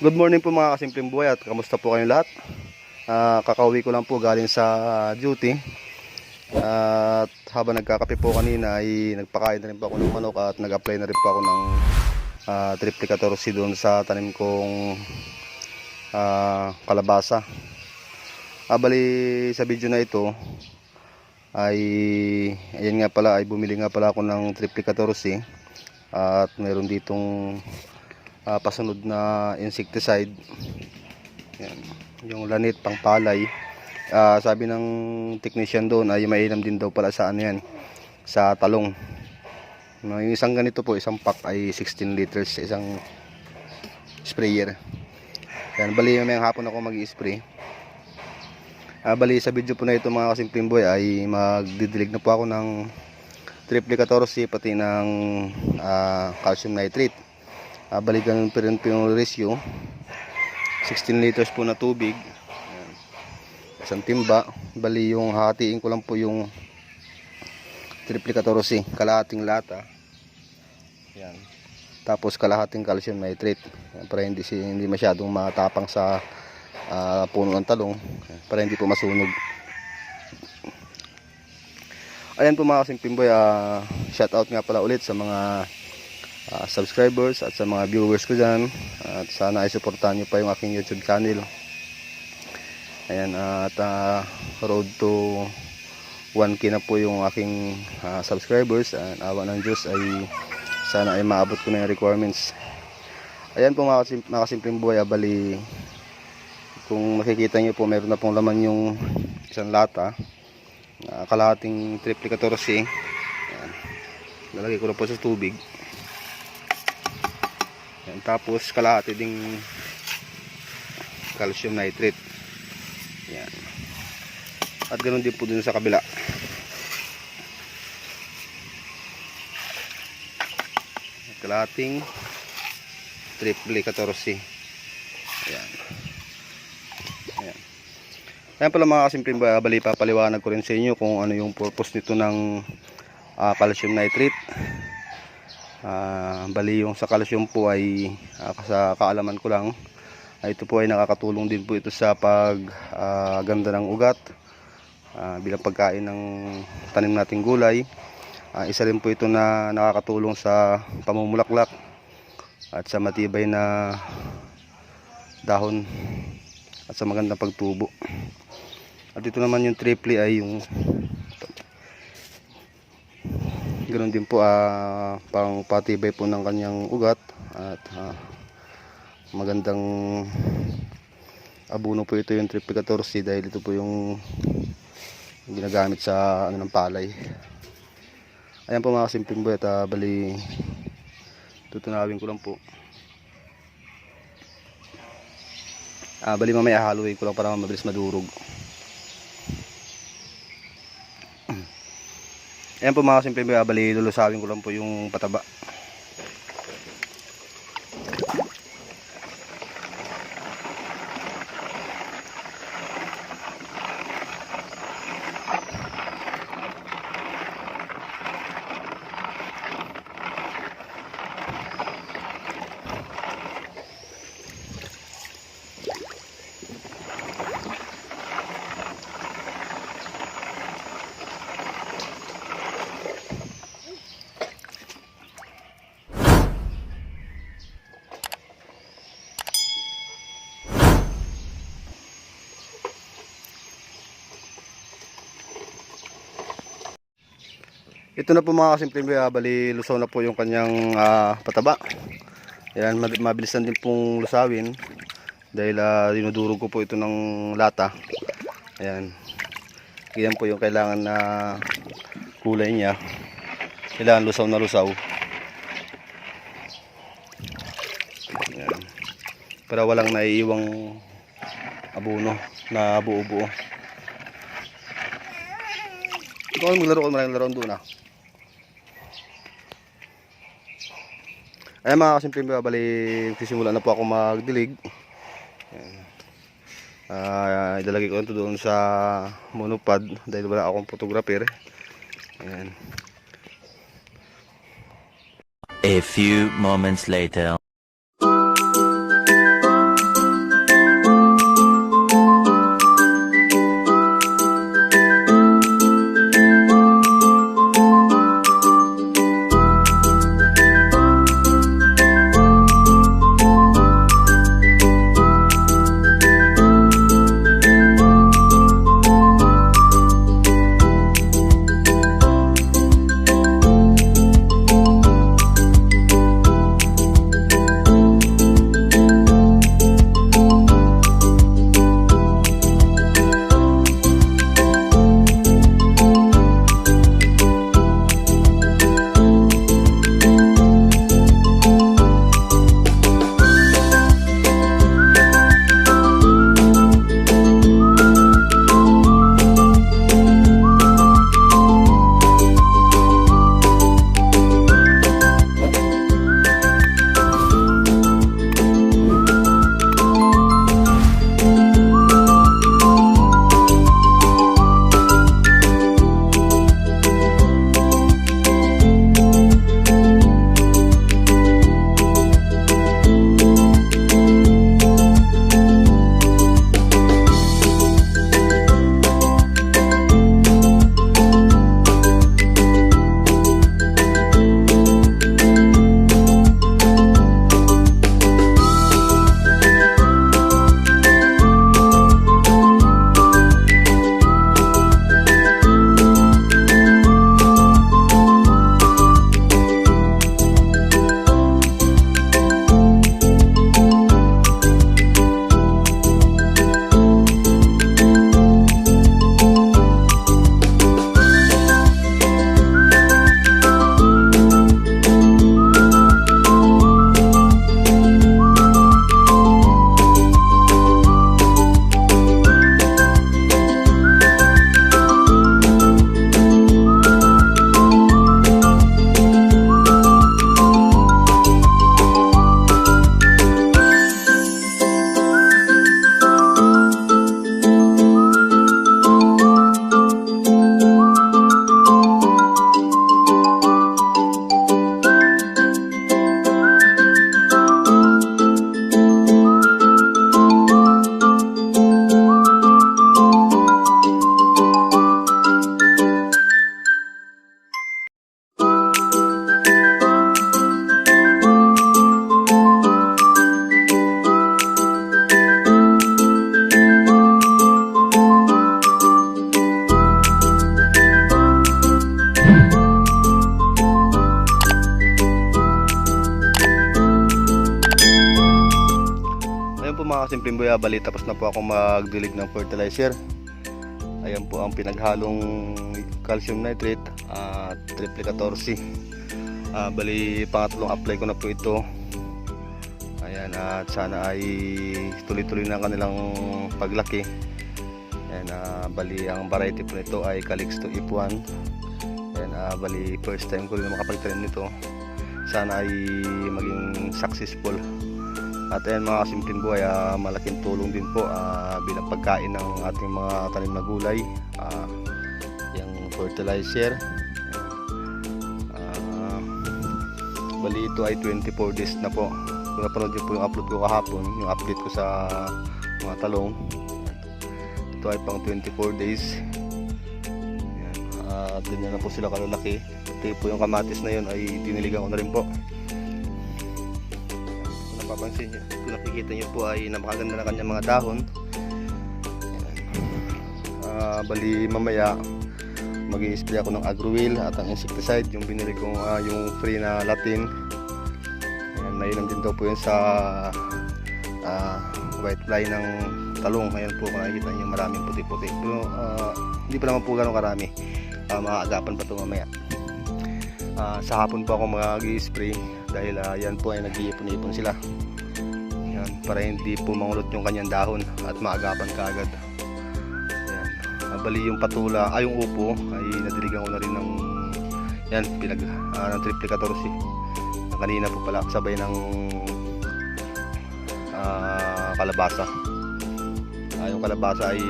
Good morning po mga kasimpleng buhay at kamusta po kayong lahat? Ah, kakauwi ko lang po galing sa duty. at habang nagkakape po kanina ay nagpakain na rin po ako ng manok at nag-apply na rin po ako ng uh, triplicator C doon sa tanim kong ah, kalabasa. Ah, bali sa video na ito ay ayan nga pala ay bumili nga pala ako ng triplicator C at meron ditong ah, pasunod na insecticide. Yan. yung lanit pang palay Ah, sabi ng technician doon ay mainam din daw pala sa ano yan sa talong. No, yung isang ganito po isang pack ay 16 liters sa isang sprayer. Yan bali may hapon ako mag spray Ah, bali sa video po na ito mga kasimpleng boy ay magdidilig na po ako ng triplicator pati ng ah, calcium nitrate uh, bali ganun pa rin po yung ratio 16 liters po na tubig. Ayan. isang timba. Bali yung hatiin ko lang po yung triplicator C kalahating lata. Yan tapos kalahating calcium nitrate. Ayan, para hindi, si, hindi masyadong matapang sa ah, puno ng talong. Para hindi po masunog. Ayan po mga kasing pimboy uh, shout out nga pala ulit sa mga ah, subscribers at sa mga viewers ko dyan. At sana ay supportahan nyo pa yung aking youtube channel. Ayan at ah, road to 1k na po yung aking ah, subscribers. At awa ng Diyos ay sana ay maabot ko na yung requirements. Ayan po mga, kasim- mga kasimpleng buhay. Ah, bali kung makikita nyo po meron na pong laman yung isang lata. Uh, kalahating triplicator C. Lalagay ko na po sa tubig Yan, tapos kalahati ding calcium nitrate. Yan. At ganoon din po dun sa kabila. Kalahating triple 14. Ayan. Ayan. Ayan pala mga kasimpleng ba- bali papaliwanag ko rin sa inyo kung ano yung purpose nito ng ah, calcium nitrate. Ah, bali yung sa calcium po ay ah, sa kaalaman ko lang ay ito po ay nakakatulong din po ito sa pag ah, ganda ng ugat ah, bilang pagkain ng tanim nating gulay. Ah, isa rin po ito na nakakatulong sa pamumulaklak at sa matibay na dahon at sa magandang pagtubo. At ito naman yung triple ay yung Ganon din po ah pang patibay po ng kanyang ugat at ah, magandang abuno po ito yung triplicator C dahil ito po yung ginagamit sa ano ng palay. Ayan po mga simpleng buhay at ah, bali tutunawin ko lang po. Ah, bali mamaya haluin ko lang para mabilis madurog. Ayan po mga simple mga bali, lulusawin ko lang po yung pataba. Ito na po mga kasimple mga bali, lusaw na po yung kanyang ah, pataba. Ayan, mad- mabilis lang din pong lusawin dahil ah, dinudurog ko po ito ng lata. Ayan. Yan po yung kailangan na kulay niya. Kailangan lusaw na lusaw. Ayan. Para walang naiiwang abuno na buo-buo. Ikaw maglaro ka maraming laruan doon ah. Ayan mga kasimple bali, sisimula na po ako magdilig. Ayan. Ah, ilalagay ko ito doon sa monopod dahil wala akong photographer. Ayan. A few moments later. Ah, bali tapos na po ako magdilig ng fertilizer. Ayan po ang pinaghalong calcium nitrate at triple 14. Ah, bali pangatlong apply ko na po ito. Ayan at sana ay tuloy-tuloy na ang kanilang paglaki. Ayan, ah, bali ang variety po nito ay Calixto Ip1. Ayan, ah, bali first time ko rin na makapagtanim nito. Sana ay maging successful. At ayan mga kasimpleng buhay, ah, malaking tulong din po ah, bilang pagkain ng ating mga tanim na gulay. Ah, yung fertilizer. Ah, bali ito ay 24 days na po. Kung napanood niyo po yung upload ko kahapon, yung update ko sa mga talong. Ito ay pang 24 days. Ayan. At ganyan na po sila kalalaki. Ito po yung kamatis na yun ay diniligan ko na rin po. Kung napapansin nyo, kung nakikita nyo po ay napakaganda na kanyang mga dahon. Ayan. Ah, bali mamaya mag spray ako ng agrowheel at ang insecticide yung binili kong ah, yung free na latin. Ayan, mainam din daw po yun sa ah, white fly ng talong. Ayan po kung nakikita nyo maraming puti-puti. Pero ah, hindi pa naman po gano'ng karami. Uh, maaagapan pa ito mamaya. Ah, sa hapon po ako mag-spray dahil ah, yan po ay nag-iipon-ipon sila yan, para hindi po mangulot yung kanyang dahon at maagapan kaagad. Yan. Ah, bali yung patula, ay yung upo ay nadiligan ko na rin ng yan, pinag, ah, ng triple 14 na kanina po pala sabay ng ah, kalabasa. Ah, yung kalabasa ay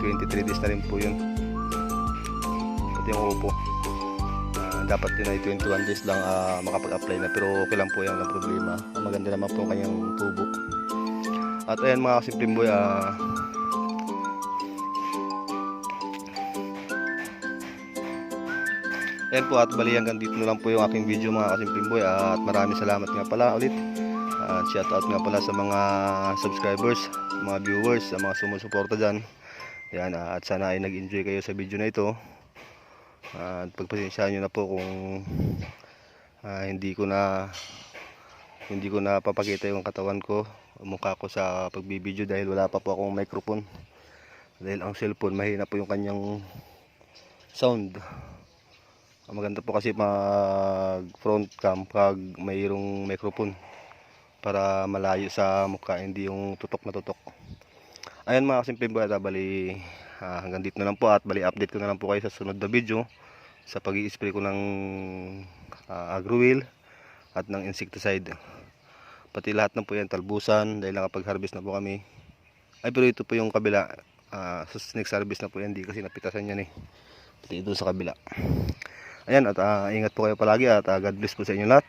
23 days na rin po yun. Pati yung upo dapat yun ay 21 days lang ah, makapag-apply na. Pero okay lang po yan walang problema. Ang maganda naman po ang kanyang tubo. At ayan mga kasimpleng boy ah, Ayan po at bali hanggang dito na lang po yung aking video mga kasimpleng boy. At maraming salamat nga pala ulit. At shout out nga pala sa mga subscribers, mga viewers, sa mga sumusuporta dyan. Ayan, at sana ay nag-enjoy kayo sa video na ito at pagpasensyahan nyo na po kung ah, hindi ko na hindi ko na papakita yung katawan ko mukha ko sa pagbibideo dahil wala pa po akong microphone. Dahil ang cellphone mahina po yung kanyang sound. Maganda po kasi mag front cam pag mayroong microphone para malayo sa mukha hindi yung tutok na tutok ayan mga kasimpleng bata bali ah, hanggang dito na lang po at bali update ko na lang po kayo sa sunod na video sa pag spray ko ng uh, agrowheel at ng insecticide. Pati lahat na po yan talbusan dahil nakapag harvest na po kami. Ay pero ito po yung kabila uh, sa next harvest na po yan di kasi napitasan yan eh. Pati ito sa kabila. Ayan at ah, ingat po kayo palagi at ah, God bless po sa inyo lahat